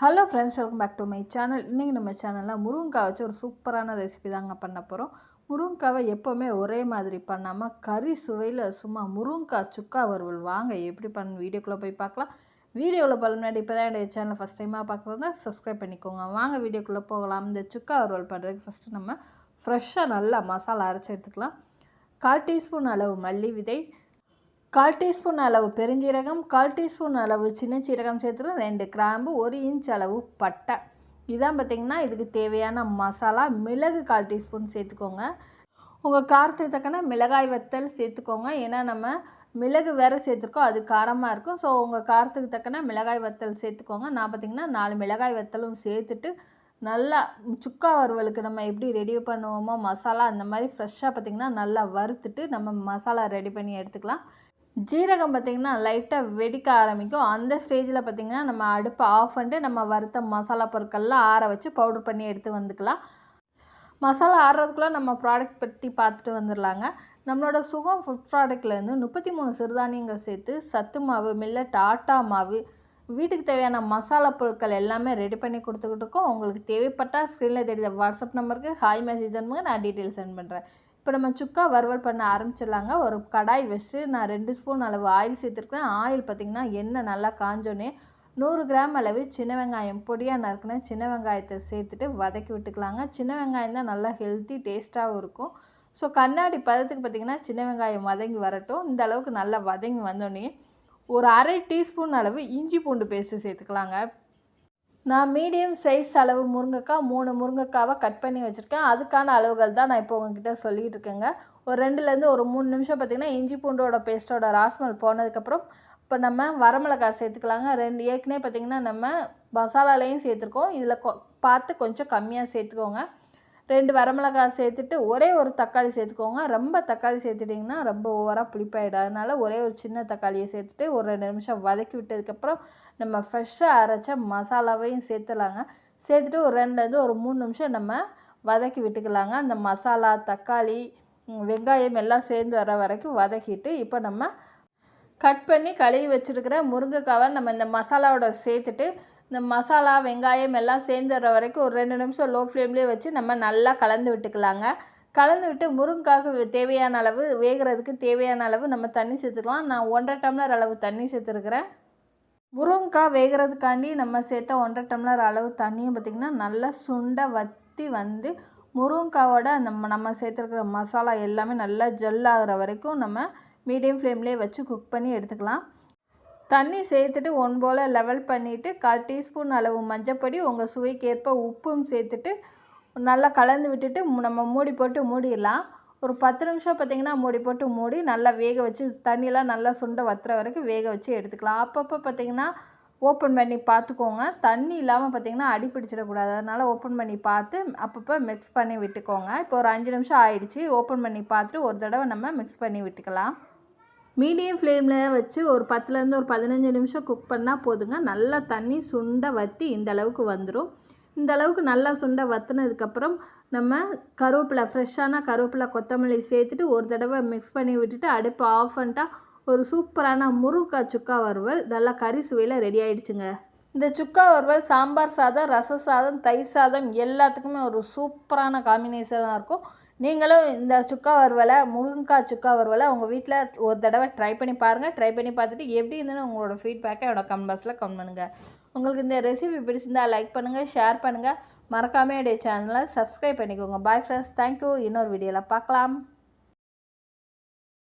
Hello friends welcome back to my channel இன்றைக்கி நம்ம சேனலில் முருங்கைக்காய் வச்சு ஒரு சூப்பரான ரெசிபி தாங்க பண்ண போகிறோம் முருங்கைக்காவை எப்போவுமே ஒரே மாதிரி பண்ணாமல் கறி சுவையில் சும்மா முருங்கைக்காய் சுக்கா வறுவல். வாங்க எப்படி பண்ண வீடியோக்குள்ளே போய் பார்க்கலாம். வீடியோவில் பல முன்னாடி இப்போ தான் என்னுடைய சேனலை ஃபஸ்ட் டைமாக பார்க்குறதா சப்ஸ்கிரைப் பண்ணிக்கோங்க. வாங்க வீடியோக்குள்ளே போகலாம். இந்த சுக்கா வறுவல் பண்ணுறதுக்கு ஃபஸ்ட்டு நம்ம ஃப்ரெஷ்ஷாக நல்லா மசாலா அரைச்சி எடுத்துக்கலாம். கால் டீஸ்பூன் அளவு மல்லி விதை கால் டீஸ்பூன் அளவு பெருஞ்சீரகம் கால் டீஸ்பூன் அளவு சின்ன சீரகம் சேர்த்துட்டு ரெண்டு கிராம்பு ஒரு இன்ச் அளவு பட்டை. இதான் பார்த்திங்கன்னா இதுக்கு தேவையான மசாலா. மிளகு கால் டீஸ்பூன் சேர்த்துக்கோங்க. உங்கள் காரத்துக்கு தக்கன மிளகாய் வத்தல் சேர்த்துக்கோங்க. ஏன்னா நம்ம மிளகு வேறு சேர்த்துருக்கோம் அது காரமாக இருக்கும். ஸோ உங்கள் காரத்துக்கு தக்கன மிளகாய் வத்தல் சேர்த்துக்கோங்க. நான் பார்த்திங்கன்னா நாலு மிளகாய் வத்தலும் சேர்த்துட்டு நல்லா சுக்கா வறுவலுக்கு நம்ம எப்படி ரெடி பண்ணுவோமோ மசாலா அந்த மாதிரி ஃப்ரெஷ்ஷாக பார்த்திங்கன்னா நல்லா வறுத்துட்டு நம்ம மசாலா ரெடி பண்ணி எடுத்துக்கலாம். ஜீரகம் பார்த்திங்கன்னா லைட்டாக வெடிக்க ஆரம்பிக்கும். அந்த ஸ்டேஜில் பார்த்திங்கன்னா நம்ம அடுப்பை ஆஃப் பண்ணிட்டு நம்ம வறுத்த மசாலா பொருட்கள்லாம் ஆற வச்சு பவுடர் பண்ணி எடுத்து வந்துக்கலாம். மசாலா ஆடுறதுக்குள்ளே நம்ம ப்ராடக்ட் பற்றி பார்த்துட்டு வந்துடலாங்க நம்மளோட சுகம் ஃபுட் ப்ராடக்ட்லேருந்து முப்பத்தி மூணு சிறுதானியங்கள் சேர்த்து சத்து மாவு மில்லட் ஆட்டா மாவு வீட்டுக்கு தேவையான மசாலா பொருட்கள் எல்லாமே ரெடி பண்ணி கொடுத்துக்கிட்டு இருக்கோம். உங்களுக்கு தேவைப்பட்டால் ஸ்க்ரீனில் தெரியுது வாட்ஸ்அப் நம்பருக்கு ஹாய் மெசேஜ் அனுப்புங்க. நான் டீட்டெயில் சென்ட் பண்ணுறேன் இப்போ நம்ம சுக்கா வறுவல் பண்ண ஆரம்பிச்சிடலாங்க. ஒரு கடாய் வச்சு நான் ரெண்டு ஸ்பூன் அளவு ஆயில் சேர்த்துருக்கேன் ஆயில் பார்த்திங்கன்னா எண்ணெய் நல்லா காஞ்சோன்னே நூறு கிராம் அளவு சின்ன வெங்காயம் பொடியாக நறுக்கின சின்ன வெங்காயத்தை சேர்த்துட்டு வதக்கி விட்டுக்கலாங்க. சின்ன வெங்காயம் தான் நல்லா ஹெல்த்தி டேஸ்ட்டாகவும் இருக்கும். ஸோ கண்ணாடி பதத்துக்கு பார்த்திங்கன்னா சின்ன வெங்காயம் வதங்கி வரட்டும். இந்த அளவுக்கு நல்லா வதங்கி வந்தோடனே ஒரு அரை டீஸ்பூன் அளவு இஞ்சி பூண்டு பேஸ்ட்டு சேர்த்துக்கலாங்க. நான் மீடியம் சைஸ் அளவு முருங்கைக்காய் மூணு முருங்கைக்காவை கட் பண்ணி வச்சுருக்கேன். அதுக்கான அளவுகள் தான் நான் இப்போ உங்ககிட்ட சொல்லிகிட்டு இருக்கேங்க. ஒரு ரெண்டுலேருந்து ஒரு மூணு நிமிஷம் பார்த்திங்கன்னா இஞ்சி பூண்டோட பேஸ்ட்டோட ராஸ்மல் போனதுக்கப்புறம் இப்போ நம்ம வரமிளகாய் சேர்த்துக்கலாங்க. ரெண்டு ஏற்கனவே பார்த்திங்கன்னா நம்ம மசாலாலையும் சேர்த்துருக்கோம். இதில் கொ பார்த்து கொஞ்சம் கம்மியாக சேர்த்துக்கோங்க. ரெண்டு வரமிளகாய் சேர்த்துட்டு ஒரே ஒரு தக்காளி சேர்த்துக்கோங்க. ரொம்ப தக்காளி சேர்த்துட்டிங்கன்னா ரொம்ப ஓவராக புளிப்பாயிடும். அதனால் ஒரே ஒரு சின்ன தக்காளியை சேர்த்துட்டு ஒரு ரெண்டு நிமிஷம் வதக்கி விட்டதுக்கப்புறம் நம்ம ஃப்ரெஷ்ஷாக அரைச்ச மசாலாவையும் சேர்த்துலாங்க சேர்த்துட்டு ஒரு ரெண்டுலேருந்து ஒரு மூணு நிமிஷம் நம்ம வதக்கி விட்டுக்கலாங்க. அந்த மசாலா தக்காளி வெங்காயம் எல்லாம் சேர்ந்து வர வரைக்கும் வதக்கிட்டு இப்போ நம்ம கட் பண்ணி கழுவி வச்சுருக்கிற முருங்கைக்காவை நம்ம இந்த மசாலாவோட சேர்த்துட்டு இந்த மசாலா வெங்காயம் எல்லாம் சேர்ந்துடுற வரைக்கும் ஒரு ரெண்டு நிமிஷம் லோ ஃப்ளேம்லேயே வச்சு நம்ம நல்லா கலந்து விட்டுக்கலாங்க. கலந்து விட்டு முருங்காக்கு தேவையான அளவு வேகிறதுக்கு தேவையான அளவு நம்ம தண்ணி சேர்த்துக்கலாம். நான் ஒன்றரை டம்ளர் அளவு தண்ணி சேர்த்துருக்குறேன். முருங்காய் வேகிறதுக்காண்டி நம்ம சேர்த்த ஒன்றரை டம்ளர் அளவு தண்ணியும் பார்த்திங்கன்னா நல்லா சுண்டை வற்றி வந்து முருங்காவோட நம்ம நம்ம சேர்த்துருக்கிற மசாலா எல்லாமே நல்லா ஜெல் ஆகிற வரைக்கும் நம்ம மீடியம் ஃப்ளேம்லேயே வச்சு குக் பண்ணி எடுத்துக்கலாம். தண்ணி சேர்த்துட்டு ஒன் போல் லெவல் பண்ணிவிட்டு கால் டீஸ்பூன் அளவு மஞ்சப்பொடி உங்கள் சுவைக்கேற்ப உப்பும் சேர்த்துட்டு நல்லா கலந்து விட்டுட்டு நம்ம மூடி போட்டு மூடிடலாம். ஒரு பத்து நிமிஷம் பார்த்திங்கன்னா மூடி போட்டு மூடி நல்லா வேக வச்சு தண்ணியெலாம் நல்லா சுண்டை வத்துற வரைக்கும் வேக வச்சு எடுத்துக்கலாம். அப்பப்போ பார்த்திங்கன்னா ஓப்பன் பண்ணி பார்த்துக்கோங்க தண்ணி இல்லாமல் பார்த்திங்கன்னா அடி பிடிச்சிடக்கூடாது. அதனால் ஓப்பன் பண்ணி பார்த்து அப்பப்போ மிக்ஸ் பண்ணி விட்டுக்கோங்க. இப்போ ஒரு அஞ்சு நிமிஷம் ஆயிடுச்சு. ஓப்பன் பண்ணி பார்த்துட்டு ஒரு தடவை நம்ம மிக்ஸ் பண்ணி விட்டுக்கலாம். மீடியம் ஃப்ளேமில் வச்சு ஒரு பத்துலேருந்து ஒரு பதினஞ்சு நிமிஷம் குக் பண்ணால் போதுங்க. நல்லா தண்ணி சுண்டை வற்றி இந்த அளவுக்கு வந்துடும் இந்த அளவுக்கு நல்லா சுண்டை வற்றினதுக்கப்புறம் நம்ம கருவேப்பிலை ஃப்ரெஷ்ஷான கருவேப்பிலை கொத்தமல்லி சேர்த்துட்டு ஒரு தடவை மிக்ஸ் பண்ணி விட்டுட்டு அடுப்பை ஆஃப் பண்ணிட்டா ஒரு சூப்பரான முருங்காய் சுக்கா வறுவல் நல்லா கறி சுவையில் ரெடி ஆகிடுச்சுங்க இந்த சுக்கா வறுவல் சாம்பார் சாதம் ரச சாதம் தயிர் சாதம் எல்லாத்துக்குமே ஒரு சூப்பரான காம்பினேஷனாக இருக்கும். நீங்களும் இந்த சுக்கா வறுவலை முருங்கைக்காய் சுக்கா வறுவலை உங்கள் வீட்டில் ஒரு தடவை ட்ரை பண்ணி பாருங்கள் ட்ரை பண்ணி பார்த்துட்டு எப்படி இருந்துன்னு உங்களோட ஃபீட்பேக்கை என்னோட கமெண்ட் பாக்ஸில் கமெண்ட் பண்ணுங்கள் உங்களுக்கு இந்த ரெசிபி பிடிச்சிருந்தால் லைக் பண்ணுங்கள் ஷேர் பண்ணுங்கள் மறக்காமல் என்னுடைய சேனலை சப்ஸ்கிரைப் பண்ணிக்கோங்க. பாய் ஃப்ரெண்ட்ஸ் தேங்க்யூ இன்னொரு வீடியோவில் பார்க்கலாம்.